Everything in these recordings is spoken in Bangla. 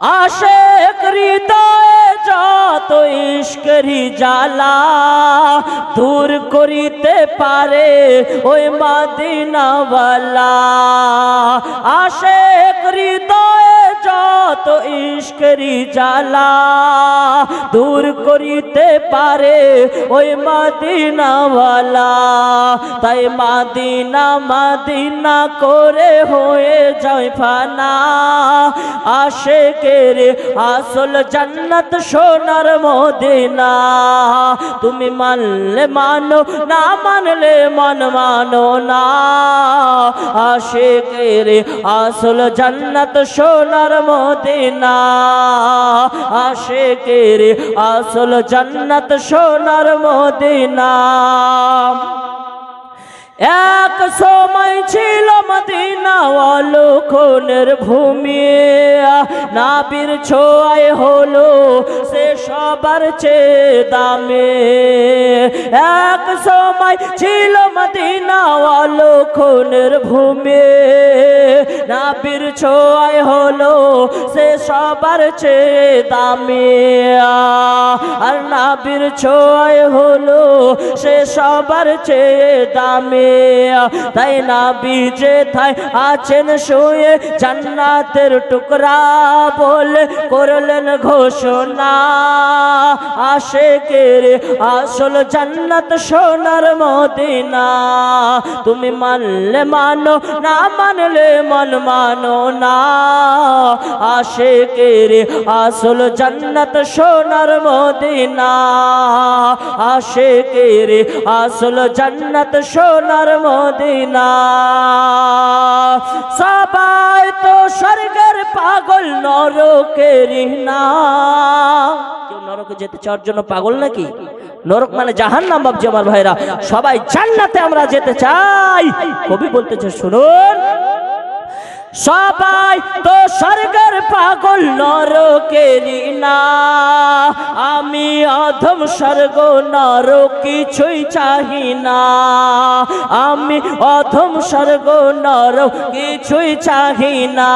আশেক হৃদয়ে যত ইস্করি জ্বালা দূর করিতে পারে ওই মাদিনাওয়ালা। আশেক হৃদয়ে ইস্করি জ্বালা দূর করিতে পারে ওই মাদিনাওয়ালা। তাই মাদিনা মাদিনা করে হয়ে যায় ফানা। আশেকের আসল জান্নাত সোনার মদিনা। তুমি মানলে মানো, না মানলে মন মানো না। আশেকের আসল জান্নাত সোনার মদিনা। আশেকের আসল জান্নাত সোনার মদিনা। এক সময় ছিল মদিনা আলোকনের ভূমি। নাবির ছোঁয়ায় হলো সে সবার চেয়ে দামে। এক সময় ছিল মদিনা আলোকনের ভূমি। নাবির ছোঁয়ায় হলো সে সবার চেয়ে দামে। আর নাবির ছোঁয়ায় হলো সে সবার চেয়ে দামে। তাই না বিজে থাই আছেন শুয়ে জান্নাতের টুকরা বলে করলেন ঘোষণা। আশেকের আসল জান্নাত সোনার মদিনা। তুমি মানলে মানো, না মানলে মন মানো না। আশেকের আসল জান্নাত সোনার মদিনা। আশেকের আসল জান্নাত সোনার মদিনা। সবাই তো স্বর্গের পাগল নরকের না কেউ নরকে যেতে চাওয়ার জন্য পাগল নাকি? নরক মানে জাহান নাম ভাবছি আমার ভাইরা। সবাই জান্নাতে আমরা যেতে চাই। কবি বলতেছে, শুনুন সবাই তো স্বর্গের পাগল নরকেরি না আমি অধম স্বর্গ নর কিছুই চাহি না। আমি অধম স্বর্গ নর কিছুই চাহি না।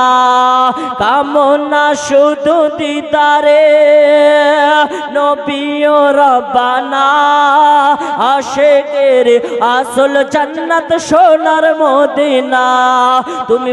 কামনা শুধু দিদারে নবীয় রব্বানা। আশেকের আসল জান্নাত সোনার মদিনা। তুমি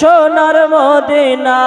সোনার মদিনা।